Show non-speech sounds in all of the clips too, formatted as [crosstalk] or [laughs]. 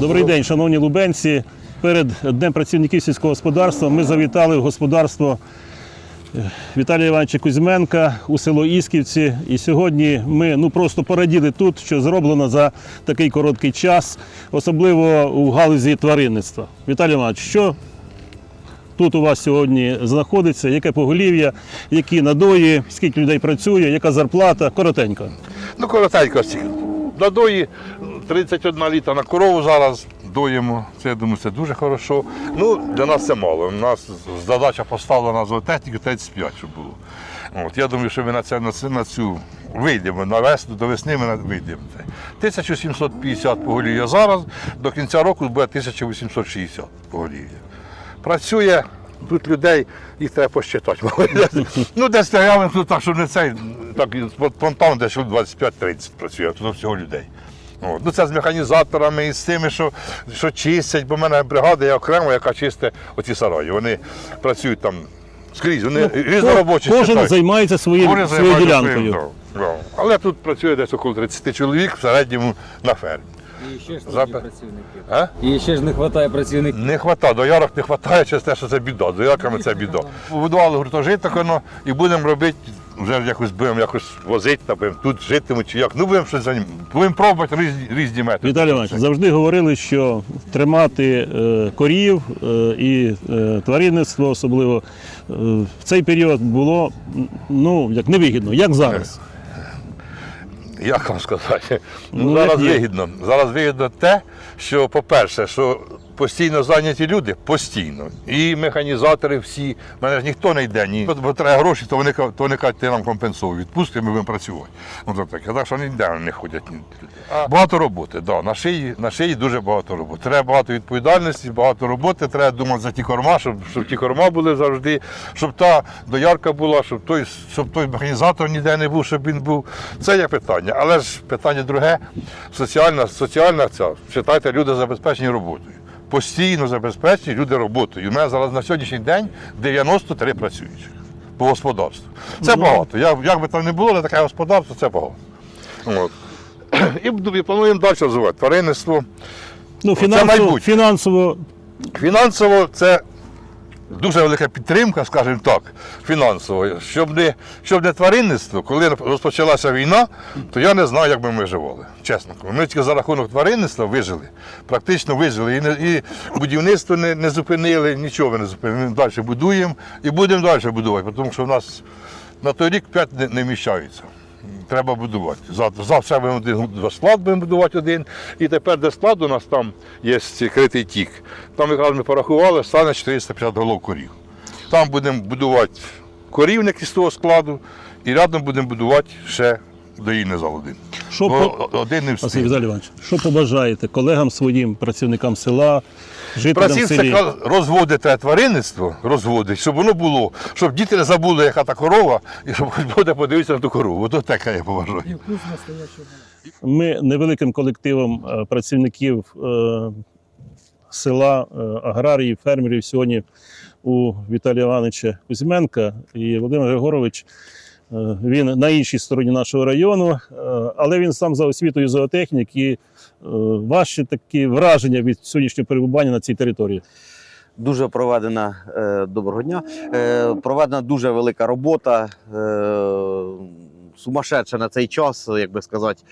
Добрий день, шановні лубенці. Перед Днем працівників сільського господарства ми завітали в господарство е, Віталія Івановича Кузьменка у село Ісківці. І сьогодні ми ну, просто пораділи тут, що зроблено за такий короткий час, особливо у галузі тваринництва. Віталій Іванович, що тут у вас сьогодні знаходиться, яке поголів'я, які надої, скільки людей працює, яка зарплата? Коротенько. Ну, коротенько. Надої 31 літа на корову зараз доїмо. Це я думаю, це дуже хорошо. Ну, для нас це мало. У нас задача поставлена за техніку 35, щоб було. От, я думаю, що ми на, це, на, це- на цю вийдемо. На весну, до весни ми вийдемо. 1750 поголів'я зараз, до кінця року буде 1860 поголів'я. Працює тут людей, їх треба посчитати. ну, десь тут так, що не цей, так спонтанно десь 25-30 працює, тут всього людей. От. Ну, це з механізаторами і з тими, що, що чистять, бо в мене бригада є окремо, яка чистить оці сараї. Вони працюють там скрізь, вони різноробочі. Ну, Кожен читають. займається своїм, своєю займається ділянкою. да, да. Але тут працює десь около 30 чоловік в середньому на фермі. І ще ж Запи- працівників. А? І ще ж не вистачає працівників. Не хватає, доярок не вистачає через те, що це біда. Доярками це біда. Побудували гуртожиток воно і будемо робити, вже якось будемо якось возити, та будемо тут житимуть чи як. Ну будемо щось за ним. Будемо пробувати різні, різні методи. Віталій Іванович, завжди говорили, що тримати е, корів е, і е, тваринництво особливо е, в цей період було ну, як невигідно, як зараз. Як вам сказати? Ну, Ну, зараз є. вигідно. Зараз вигідно те, що, по-перше, що постійно зайняті люди, постійно. І механізатори всі. Мене ж ніхто не йде, ні. Бо треба гроші, то вони, то вони кажуть, ти нам компенсуй. Відпустки, ми будемо працювати. Ну, то таке. Так що ніде не ходять. А багато роботи, да. на, шиї, на шиї дуже багато роботи. Треба багато відповідальності, багато роботи, треба думати за ті корма, щоб, щоб ті корма були завжди, щоб та доярка була, щоб той, щоб той механізатор ніде не був, щоб він був. Це є питання. Але ж питання друге, соціальна, соціальна ця, вважайте, люди забезпечені роботою. Постійно забезпечені люди роботою. У мене зараз на сьогоднішній день 93 працюючих по господарству. Це Ну. багато. Як, як би там не було, але таке господарство це багато. От. І, і плануємо далі розвивати тваринництво. Ну, Це фінансово, майбутнє. фінансово Фінансово це дуже велика підтримка, скажімо так, фінансово. Щоб не, щоб не тваринництво, коли розпочалася війна, то я не знаю, як би ми живали. Чесно. Ми тільки за рахунок тваринництва вижили, практично вижили. І, не, і будівництво не, не зупинили, нічого не зупинили. Ми далі будуємо і будемо далі будувати, тому що в нас на той рік п'ять не, не вміщаються. Треба будувати. Завтра, будемо один склад будемо будувати один. І тепер, де склад у нас там є критий тік. Там якраз ми порахували, стане 450 голов корів. Там будемо будувати корівник із того складу, і рядом будемо будувати ще доїльний один. Що, по... один не Василь. Віталій Іванович, що побажаєте колегам своїм, працівникам села, жителям селі? якраз розводити тваринництво, розводить, щоб воно було, щоб діти не забули, яка та корова, і щоб хоч буде подивитися на ту корову. Ото таке я поважаю. Ми невеликим колективом е, працівників е, села, е, аграріїв, фермерів сьогодні у Віталія Івановича Кузьменка і Володимир Григорович. Е, Він на іншій стороні нашого району, е, але він сам за освітою зоотехнік і е, ваші такі враження від сьогоднішнього перебування на цій території. Дуже проведена доброго дня. Проведена дуже велика робота. Е, Сумасшедша на цей час, як би сказати,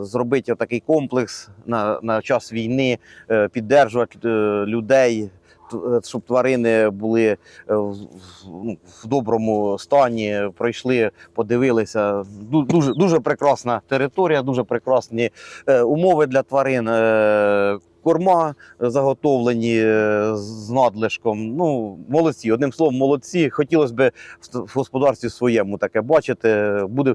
зробити такий комплекс на, на час війни, піддержувати людей, щоб тварини були е, ну, в доброму стані, пройшли, подивилися. Дуже, дуже прекрасна територія, дуже прекрасні е, умови для тварин. е, Корма заготовлені е, з надлишком. Ну, молодці. Одним словом, молодці. Хотілося б в господарстві своєму таке бачити. Буде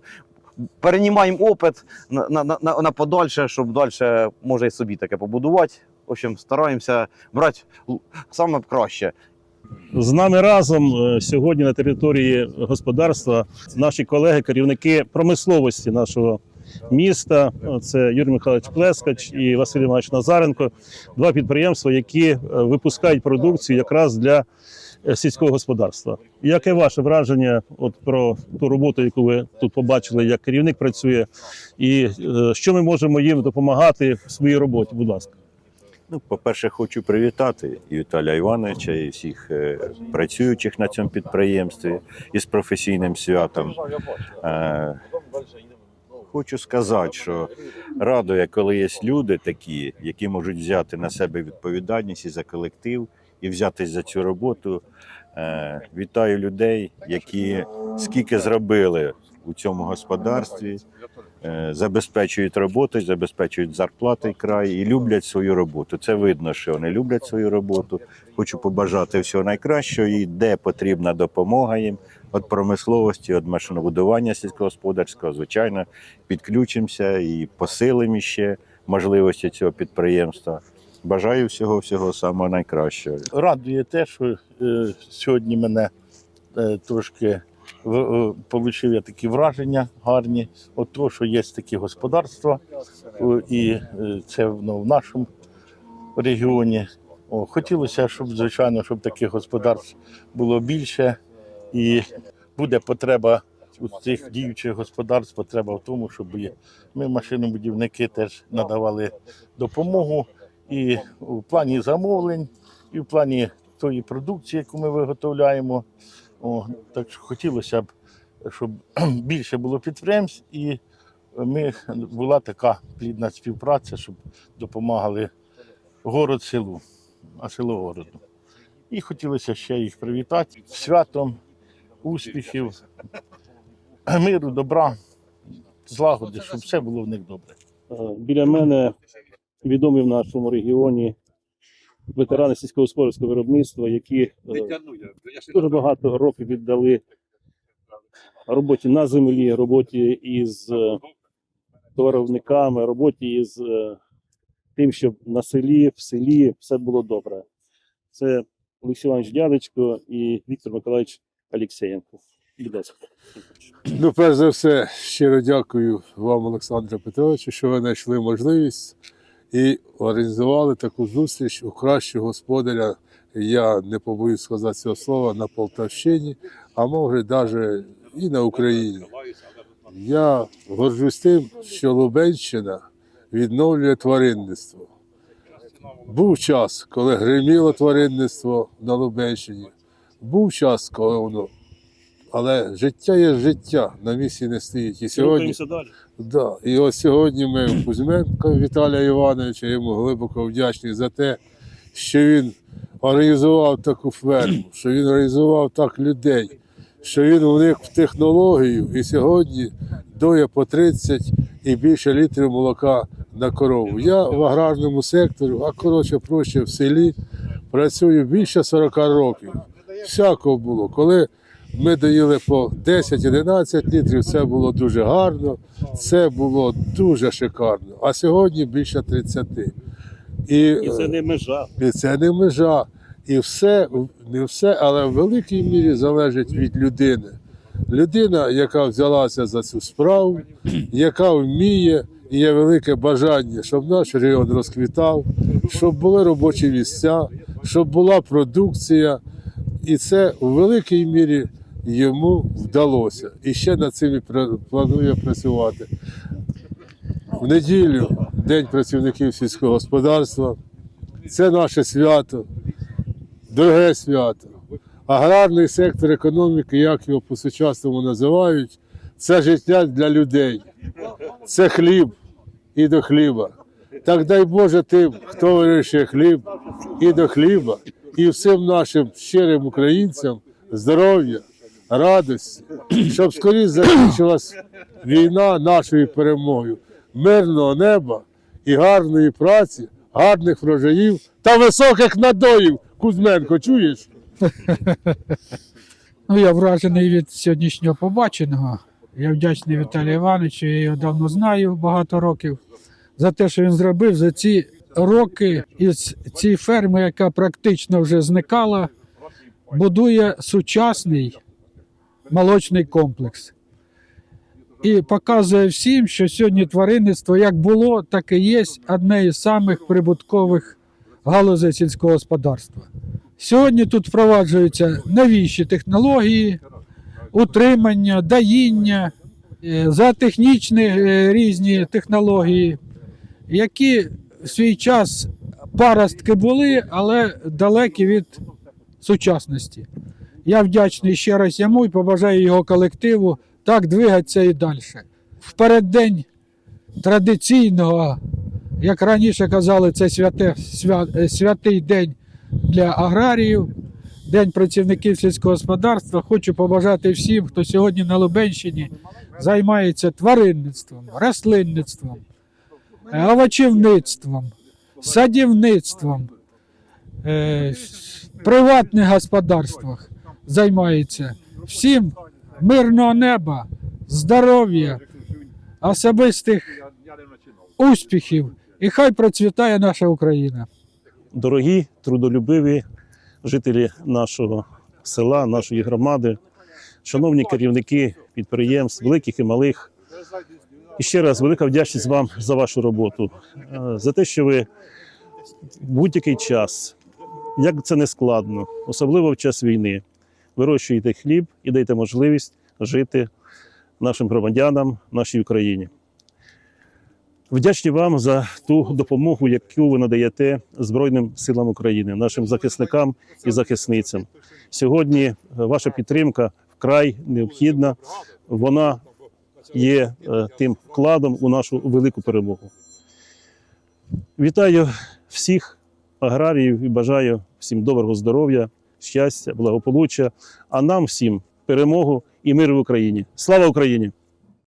перенімаємо опит на, на, на, на подальше, щоб далі може і собі таке побудувати. В общем, стараємося брати саме краще. З нами разом е, сьогодні на території господарства наші колеги, керівники промисловості нашого міста. Це Юрій Михайлович Плескач і Василь Іванович Назаренко. Два підприємства, які е, випускають продукцію якраз для е, сільського господарства. Яке ваше враження от про ту роботу, яку ви тут побачили, як керівник працює, і що ми можемо їм допомагати в своїй роботі? Будь ласка. Ну, по-перше, хочу привітати і Віталія Івановича, і всіх е, працюючих на цьому підприємстві із професійним святом. Е, хочу сказати, що радує, коли є люди такі, які можуть взяти на себе відповідальність і за колектив, і взятись за цю роботу. Е, вітаю людей, які скільки зробили у цьому господарстві, забезпечують роботу, забезпечують зарплати край і люблять свою роботу. Це видно, що вони люблять свою роботу. Хочу побажати всього найкращого і де потрібна допомога їм від промисловості, від машинобудування сільськогосподарського, звичайно, підключимося і посилимо ще можливості цього підприємства. Бажаю всього всього самого найкращого. радує те, що е, сьогодні мене е, трошки е, получив я такі враження гарні. От того, що є такі господарства, і е, це воно в нашому регіоні. О, хотілося, щоб, звичайно, щоб таких господарств було більше. І буде потреба у цих діючих господарств, потреба в тому, щоб ми, машинобудівники, теж надавали допомогу і у плані замовлень, і в плані тої продукції, яку ми виготовляємо. О, так що хотілося б, щоб [clears throat] більше було підприємств, і ми була така плідна співпраця, щоб допомагали город селу, а село городу. І хотілося ще їх привітати святом, успіхів, миру, добра, злагоди, щоб все було в них добре. Е, Біля мене відомі в нашому регіоні ветерани сільськогосподарського виробництва, які е, дуже багато років віддали роботі на землі, роботі із е, товаровниками, роботі із е, тим, щоб на селі, в селі все було добре. Це Олексій Іванович Дядечко і Віктор Миколаївич Алєксєєнко. Ну, перш за все, щиро дякую вам, Олександре Петровичу, що ви знайшли можливість і організували таку зустріч у кращого господаря. Я не побоюсь сказати цього слова на Полтавщині, а може навіть і на Україні. Я горжусь тим, що Лубенщина відновлює тваринництво. Був час, коли гриміло тваринництво на Лубенщині. Був час, коли воно. Але життя є життя, на місці не стоїть. І сьогодні, далі. да, і ось сьогодні ми у Кузьменка Віталія Івановича йому глибоко вдячні за те, що він організував таку ферму, що він організував так людей, що він вник в технологію і сьогодні доє по 30 і більше літрів молока на корову. Я в аграрному секторі, а коротше проще в селі, працюю більше 40 років. Всякого було. Коли ми доїли по 10-11 літрів, це було дуже гарно, це було дуже шикарно. А сьогодні більше 30. І, І це не межа. і це не межа. І все, не все, але в великій мірі залежить від людини. Людина, яка взялася за цю справу, яка вміє і є велике бажання, щоб наш регіон розквітав, щоб були робочі місця, щоб була продукція. І це у великій мірі йому вдалося. І ще над цим планує працювати. В неділю День працівників сільського господарства. Це наше свято, дороге свято. Аграрний сектор економіки, як його по-сучасному називають, це життя для людей. Це хліб і до хліба. Так дай Боже тим, хто вирішує хліб і до хліба, і всім нашим щирим українцям здоров'я, радості, щоб скоріше закінчилась війна нашою перемогою, мирного неба і гарної праці, гарних врожаїв та високих надоїв. Кузьменко, чуєш? [laughs] Ну, я вражений від сьогоднішнього побаченого. Я вдячний Віталію Івановичу, я його давно знаю багато років, за те, що він зробив за ці роки із цієї ферми, яка практично вже зникала, будує сучасний молочний комплекс. І показує всім, що сьогодні тваринництво як було, так і є одне із самих прибуткових галузей сільського господарства. Сьогодні тут впроваджуються новіші технології, утримання, доїння, е, зоотехнічні е, різні технології, які в свій час паростки були, але далекі від сучасності. Я вдячний ще раз йому і побажаю його колективу так двигатися і далі. В переддень традиційного, як раніше казали, це святе, свя, е, святий день для аграріїв, День працівників сільського господарства. Хочу побажати всім, хто сьогодні на Лубенщині займається тваринництвом, рослинництвом, е, овочівництвом, садівництвом, е, приватних господарствах займається. Всім мирного неба, здоров'я, особистих успіхів і хай процвітає наша Україна. Дорогі, трудолюбиві жителі нашого села, нашої громади, шановні керівники підприємств, великих і малих. І ще раз велика вдячність вам за вашу роботу, е, за те, що ви в будь-який час, як це не складно, особливо в час війни, вирощуєте хліб і даєте можливість жити нашим громадянам, нашій Україні. Вдячні вам за ту допомогу, яку ви надаєте Збройним силам України, нашим захисникам і захисницям. Сьогодні ваша підтримка вкрай необхідна. Вона є е, тим вкладом у нашу велику перемогу. Вітаю всіх аграріїв і бажаю всім доброго здоров'я, щастя, благополуччя, а нам всім перемогу і мир в Україні. Слава Україні!